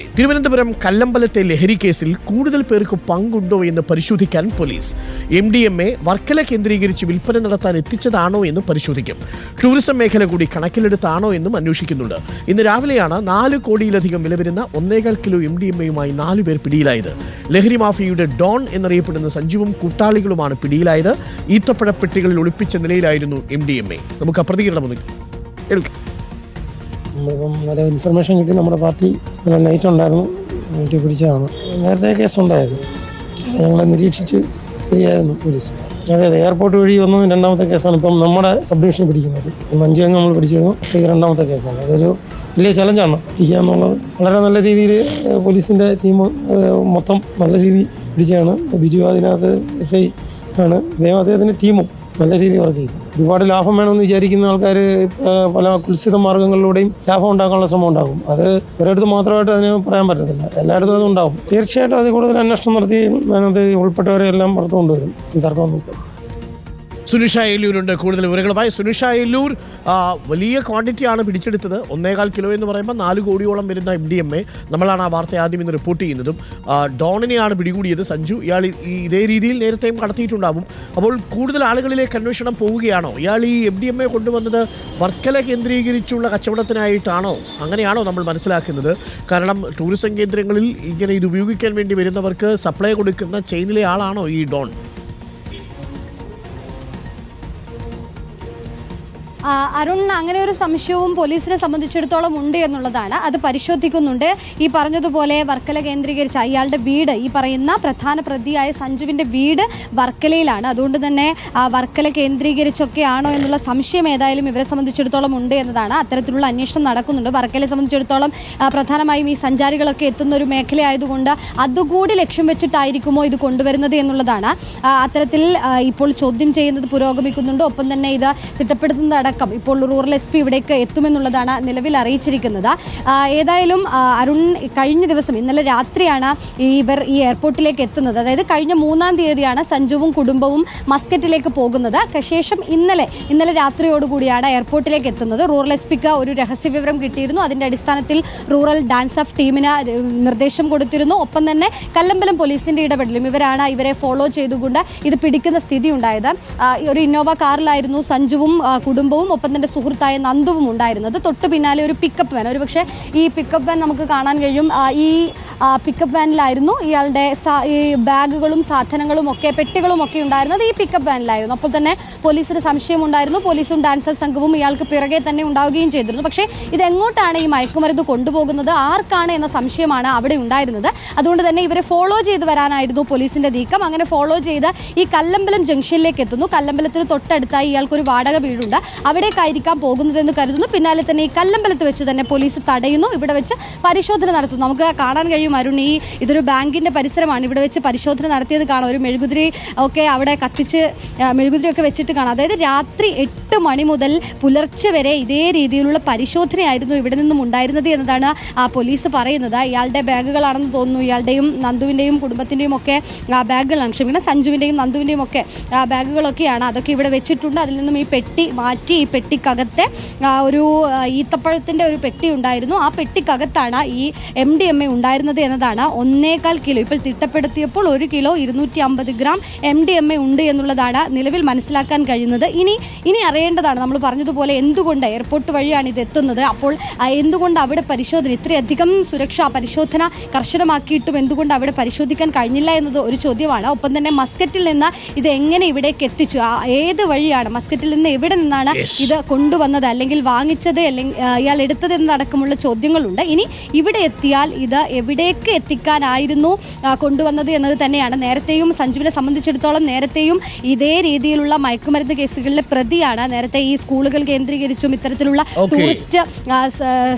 തിരുവനന്തപുരം കല്ലമ്പലത്തെ ലഹരി കേസിൽ കൂടുതൽ പേർക്ക് പങ്കുണ്ടോ എന്ന് പരിശോധിക്കാൻ police. M D M A Varkala കേന്ദ്രീകരിച്ച് വിൽപ്പന നടത്താൻ എത്തിച്ചതാണോ എന്ന് പരിശോധിക്കും. ടൂറിസം മേഖല കൂടി കണക്കിലെടുത്താണോ എന്നും അന്വേഷിക്കുന്നുണ്ട്. ഇന്ന് രാവിലെയാണ് നാല് കോടിയിലധികം വില വരുന്ന ഒന്നേകാൽ കിലോ എം ഡി എം എയുമായി നാലു പേർ പിടിയിലായത്. ലഹരി മാഫിയയുടെ ഡോൺ എന്നറിയപ്പെടുന്ന സഞ്ജുവും കൂട്ടാളികളുമാണ് പിടിയിലായത്. ഈത്തപ്പഴ പെട്ടികളിൽ ഒളിപ്പിച്ച നിലയിലായിരുന്നു എം ഡി എം എ. നമുക്ക് പ്രതികരണം ഒന്ന് കേൾക്കാം. നല്ല ഇൻഫർമേഷൻ കിട്ടി. നമ്മുടെ പാർട്ടി നല്ല നൈറ്റ് ഉണ്ടായിരുന്നു. നൈറ്റ് പിടിച്ചതാണ്. നേരത്തെ കേസ് ഉണ്ടായിരുന്നു. ഞങ്ങളെ നിരീക്ഷിച്ച് ഫ്രീയായിരുന്നു പോലീസ് അതെ അതെ എയർപോർട്ട് വഴി വന്നു. രണ്ടാമത്തെ കേസാണ് ഇപ്പം നമ്മുടെ സബ് ഡിവിഷൻ പിടിക്കുന്നത്. ഇപ്പം അഞ്ച് അംഗം നമ്മൾ പിടിച്ചിരുന്നു. ഇത് രണ്ടാമത്തെ കേസാണ് അതൊരു വലിയ ചലഞ്ചാണ് പിടിക്കുക എന്നുള്ളത്. വളരെ നല്ല രീതിയിൽ പോലീസിന്റെ ടീം മൊത്തം നല്ല രീതിയിൽ പിടിച്ചതാണ്. ബിജു അതിനകത്ത് എസ് ഐ ആണ്. അദ്ദേഹം അദ്ദേഹത്തിന്റെ ടീമും നല്ല രീതിയിൽ വർക്ക് ഒരുപാട് ലാഭം വേണമെന്ന് വിചാരിക്കുന്ന ആൾക്കാർ പല കുൽസിത മാർഗങ്ങളിലൂടെയും ലാഭം ഉണ്ടാക്കാനുള്ള ശ്രമം ഉണ്ടാകും. അത് ഒരിടത്ത് മാത്രമായിട്ട് അതിന് പറയാൻ പറ്റത്തില്ല. എല്ലായിടത്തും അത് തീർച്ചയായിട്ടും അത് കൂടുതൽ അന്വേഷണം നടത്തി അതിനകത്ത് ഉൾപ്പെട്ടവരെ എല്ലാം പുറത്തു കൊണ്ടുവരും സുനിഷ എല്ലൂരുണ്ട് കൂടുതൽ വിവരങ്ങളുമായി സുനിഷ ആ, വലിയ ക്വാണ്ടിറ്റിയാണ് പിടിച്ചെടുത്തത്. ഒന്നേകാൽ കിലോ എന്ന് പറയുമ്പോൾ നാല് കോടിയോളം വരുന്ന എം ഡി എം എ നമ്മളാണ് ആ വാർത്ത ആദ്യം ഇന്ന് റിപ്പോർട്ട് ചെയ്യുന്നതും. ഡോണിനെയാണ് പിടികൂടിയത് സഞ്ജു. ഇയാൾ ഇതേ രീതിയിൽ നേരത്തെയും കടത്തിയിട്ടുണ്ടാവും. അപ്പോൾ കൂടുതൽ ആളുകളിലേക്ക് അന്വേഷണം പോവുകയാണോ? ഇയാൾ ഈ എം ഡി എം എ കൊണ്ടുവന്നത് വർക്കല കേന്ദ്രീകരിച്ചുള്ള കച്ചവടത്തിനായിട്ടാണോ? അങ്ങനെയാണോ നമ്മൾ മനസ്സിലാക്കുന്നത്. കാരണം ടൂറിസം കേന്ദ്രങ്ങളിൽ ഇങ്ങനെ ഇത് ഉപയോഗിക്കാൻ വേണ്ടി വരുന്നവർക്ക് സപ്ലൈ കൊടുക്കുന്ന ചെയിനിലെ ആളാണോ ഈ ഡോൺ? അരുൺ അങ്ങനെ ഒരു സംശയവും പോലീസിനെ സംബന്ധിച്ചിടത്തോളം ഉണ്ട് എന്നുള്ളതാണ്. അത് പരിശോധിക്കുന്നുണ്ട്. ഈ പറഞ്ഞതുപോലെ വർക്കല കേന്ദ്രീകരിച്ച അയാളുടെ വീട് ഈ പറയുന്ന പ്രധാന പ്രതിയായ സഞ്ജുവിന്റെ വീട് വർക്കലയിലാണ്. അതുകൊണ്ട് തന്നെ വർക്കല കേന്ദ്രീകരിച്ചൊക്കെ ആണോ എന്നുള്ള സംശയം ഏതായാലും ഇവരെ സംബന്ധിച്ചിടത്തോളം ഉണ്ട് എന്നതാണ് അത്തരത്തിലുള്ള അന്വേഷണം നടക്കുന്നുണ്ട്. വർക്കലയെ സംബന്ധിച്ചിടത്തോളം പ്രധാനമായും ഈ സഞ്ചാരികളൊക്കെ എത്തുന്ന ഒരു മേഖലയായതുകൊണ്ട് അതുകൂടി ലക്ഷ്യം വെച്ചിട്ടായിരിക്കുമോ ഇത് കൊണ്ടുവരുന്നത് എന്നുള്ളതാണ്. അത്തരത്തിൽ ഇപ്പോൾ ചോദ്യം ചെയ്യുന്നത് പുരോഗമിക്കുന്നുണ്ട്. ഒപ്പം തന്നെ ഇത് തിട്ടപ്പെടുത്തുന്നതടക്കം ഇപ്പോൾ റൂറൽ എസ് പി ഇവിടേക്ക് എത്തുമെന്നുള്ളതാണ് നിലവിൽ അറിയിച്ചിരിക്കുന്നത്. ഏതായാലും അരുൺ കഴിഞ്ഞ ദിവസം ഇന്നലെ രാത്രിയാണ് ഇവർ ഈ എയർപോർട്ടിലേക്ക് എത്തുന്നത്. അതായത് കഴിഞ്ഞ മൂന്നാം തീയതിയാണ് സഞ്ജുവും കുടുംബവും മസ്കറ്റിലേക്ക് പോകുന്നത്. ശേഷം ഇന്നലെ ഇന്നലെ രാത്രിയോടുകൂടിയാണ് എയർപോർട്ടിലേക്ക് എത്തുന്നത്. റൂറൽ എസ് പിക്ക് ഒരു രഹസ്യ വിവരം കിട്ടിയിരുന്നു. അതിന്റെ അടിസ്ഥാനത്തിൽ റൂറൽ ഡാൻസ് ഓഫ് ടീമിന് നിർദ്ദേശം കൊടുത്തിരുന്നു. ഒപ്പം തന്നെ കല്ലമ്പലം പോലീസിന്റെ ഇടപെടലും ഇവരാണ് ഇവരെ ഫോളോ ചെയ്തുകൊണ്ട് ഇത് പിടിക്കുന്ന സ്ഥിതി ഉണ്ടായത് ഒരു ഇന്നോവ കാറിലായിരുന്നു സഞ്ജുവും ആ, കുടുംബവും ഒപ്പം തന്നെ സുഹൃത്തായ നന്ദുവും ഉണ്ടായിരുന്നത്. തൊട്ട് പിന്നാലെ ഒരു പിക്കപ്പ് വാൻ ഒരുപക്ഷെ ഈ പിക്കപ്പ് വാൻ നമുക്ക് കാണാൻ കഴിയും. ഈ പിക്കപ്പ് വാനിലായിരുന്നു ഇയാളുടെ ഈ ബാഗുകളും സാധനങ്ങളും ഒക്കെ പെട്ടികളും ഒക്കെ ഉണ്ടായിരുന്നത് ഈ പിക്കപ്പ് വാനിലായിരുന്നു അപ്പോൾ തന്നെ പോലീസിന് സംശയം ഉണ്ടായിരുന്നു. പോലീസും ഡാൻസർ സംഘവും ഇയാൾക്ക് പിറകെ തന്നെ ഉണ്ടാവുകയും ചെയ്തിരുന്നു. പക്ഷേ ഇതെങ്ങോട്ടാണ് ഈ മയക്കുമരുന്ന് കൊണ്ടുപോകുന്നത്? ആർക്കാണ് എന്ന സംശയമാണ് അവിടെ ഉണ്ടായിരുന്നത്. അതുകൊണ്ട് തന്നെ ഇവരെ ഫോളോ ചെയ്ത് വരാനായിരുന്നു പോലീസിന്റെ നീക്കം. അങ്ങനെ ഫോളോ ചെയ്ത് ഈ കല്ലമ്പലം ജംഗ്ഷനിലേക്ക് എത്തുന്നു. കല്ലമ്പലത്തിന് തൊട്ടടുത്തായി ഇയാൾക്കൊരു വാടക വീടുണ്ട്. അവിടേക്കായിരിക്കാം പോകുന്നതെന്ന് കരുതുന്നു. പിന്നാലെ തന്നെ ഈ കല്ലമ്പലത്ത് വെച്ച് തന്നെ പോലീസ് തടയുന്നു. ഇവിടെ വെച്ച് പരിശോധന നടത്തുന്നു. നമുക്ക് കാണാൻ കഴിയും അരുൺ ഈ ഇതൊരു ബാങ്കിന്റെ പരിസരമാണ്. ഇവിടെ വെച്ച് പരിശോധന നടത്തിയത് കാണാം. ഒരു മെഴുകുതിരി ഒക്കെ അവിടെ കത്തിച്ച് ആ, മെഴുകുതിരി ഒക്കെ വെച്ചിട്ട് കാണാം. അതായത് രാത്രി എട്ട് മണി മുതൽ പുലർച്ചെ വരെ ഇതേ രീതിയിലുള്ള പരിശോധനയായിരുന്നു ഇവിടെ നിന്നും ഉണ്ടായിരുന്നത് എന്നതാണ് പോലീസ് പറയുന്നത്. ഇയാളുടെ ബാഗുകളാണെന്ന് തോന്നുന്നു. ഇയാളുടെയും നന്ദുവിന്റെയും കുടുംബത്തിന്റെയും ഒക്കെ ബാഗുകളാണ്. ക്ഷമിക്കണം സഞ്ജുവിന്റെയും നന്ദുവിന്റെയും ഒക്കെ ബാഗുകളൊക്കെയാണ് അതൊക്കെ ഇവിടെ വെച്ചിട്ടുണ്ട്. അതിൽ നിന്നും ഈ പെട്ടി മാറ്റി ഈ പെട്ടിക്കകത്തെ ഒരു ഈത്തപ്പഴത്തിന്റെ ഒരു പെട്ടി ഉണ്ടായിരുന്നു. ആ പെട്ടിക്കകത്താണ് ഈ എം ഡി എം എ ഉണ്ടായിരുന്നത് എന്നതാണ് ഒന്നേകാൽ കിലോ. ഇപ്പോൾ തിട്ടപ്പെടുത്തിയപ്പോൾ ഒരു കിലോ ഇരുന്നൂറ്റി അമ്പത് gram M D M A ഉണ്ട് എന്നുള്ളതാണ് നിലവിൽ മനസ്സിലാക്കാൻ കഴിയുന്നത്. ഇനി ഇനി അറിയേണ്ടതാണ് നമ്മൾ പറഞ്ഞതുപോലെ എന്തുകൊണ്ട് എയർപോർട്ട് വഴിയാണ് ഇത് എത്തുന്നത്? അപ്പോൾ എന്തുകൊണ്ട് അവിടെ പരിശോധന ഇത്രയധികം സുരക്ഷാ പരിശോധന കർശനമാക്കിയിട്ടും എന്തുകൊണ്ട് അവിടെ പരിശോധിക്കാൻ കഴിഞ്ഞില്ല എന്നത് ഒരു ചോദ്യമാണ്. ഒപ്പം തന്നെ മസ്കറ്റിൽ നിന്ന് ഇത് എങ്ങനെ ഇവിടേക്ക് എത്തിച്ചു? ഏത് വഴിയാണ് മസ്കറ്റിൽ നിന്ന് എവിടെ നിന്നാണ് ഇത് കൊണ്ടുവന്നത്? അല്ലെങ്കിൽ വാങ്ങിച്ചത്? അല്ലെങ്കിൽ ഇയാൾ എടുത്തത് എന്നടക്കമുള്ള ചോദ്യങ്ങളുണ്ട്. ഇനി ഇവിടെ എത്തിയാൽ ഇത് എവിടേക്ക് എത്തിക്കാനായിരുന്നു കൊണ്ടുവന്നത് എന്നത് തന്നെയാണ്. നേരത്തെയും സഞ്ജുവിനെ സംബന്ധിച്ചിടത്തോളം നേരത്തെയും ഇതേ രീതിയിലുള്ള മയക്കുമരുന്ന് കേസുകളിലെ പ്രതിയാണ് നേരത്തെ ഈ സ്കൂളുകൾ കേന്ദ്രീകരിച്ചും ഇത്തരത്തിലുള്ള ടൂറിസ്റ്റ്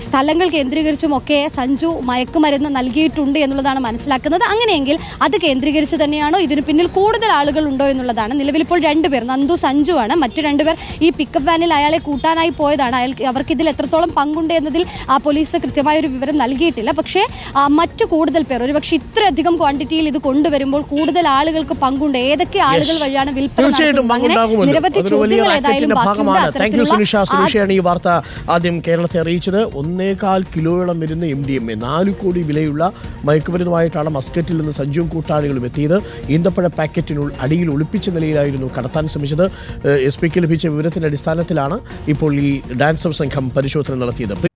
സ്ഥലങ്ങൾ കേന്ദ്രീകരിച്ചും ഒക്കെ സഞ്ജു മയക്കുമരുന്ന് നൽകിയിട്ടുണ്ട് എന്നുള്ളതാണ് മനസ്സിലാക്കുന്നത്. അങ്ങനെയെങ്കിൽ അത് കേന്ദ്രീകരിച്ച് തന്നെയാണോ? ഇതിന് പിന്നിൽ കൂടുതൽ ആളുകൾ ഉണ്ടോ എന്നുള്ളതാണ്. നിലവിൽ ഇപ്പോൾ രണ്ടുപേർ നന്ദു സഞ്ജു ആണ്. മറ്റു രണ്ടുപേർ ഈ പിക്കപ്പ് വാനിൽ അയാളെ കൂട്ടാനായി പോയതാണ്. അയാൾക്ക് അവർക്ക് ഇതിൽ എത്രത്തോളം പങ്കുണ്ട് എന്നതിൽ ആ പോലീസ് കൃത്യമായ ഒരു വിവരം നൽകിയിട്ടില്ല. പക്ഷേ മറ്റു കൂടുതൽ പേർ ഒരുപക്ഷെ ഇത്രയധികം ക്വാണ്ടിറ്റിയിൽ ഇത് കൊണ്ടുവരുമ്പോൾ കൂടുതൽ ആളുകൾക്ക് പങ്കുണ്ട്. ഏതൊക്കെ ആളുകൾ വഴിയാണ് വിൽപ്പന? അങ്ങനെ നിരവധി ചോദ്യങ്ങൾ ഏതായാലും ഭാഗമാണ്. Thank you Sunisha. സുനിഷയാണ് ഈ വാർത്ത ആദ്യം കേരളത്തെ അറിയിച്ചത്. ഒന്നേകാൽ കിലോയോളം വരുന്ന എം ഡി എം എ നാല് കോടി വിലയുള്ള മയക്കുമരുന്നുമായിട്ടാണ് മസ്കറ്റിൽ നിന്ന് സഞ്ജുവും കൂട്ടാളികളും എത്തിയത്. ഈന്തപ്പഴ പാക്കറ്റിനുള്ള അടിയിൽ ഒളിപ്പിച്ച നിലയിലായിരുന്നു കടത്താൻ ശ്രമിച്ചത്. എസ് പിക്ക് ലഭിച്ച വിവരത്തിന്റെ അടിസ്ഥാനത്തിലാണ് ഇപ്പോൾ ഈ ഡാൻസർ സംഘം പരിശോധന നടത്തിയത്.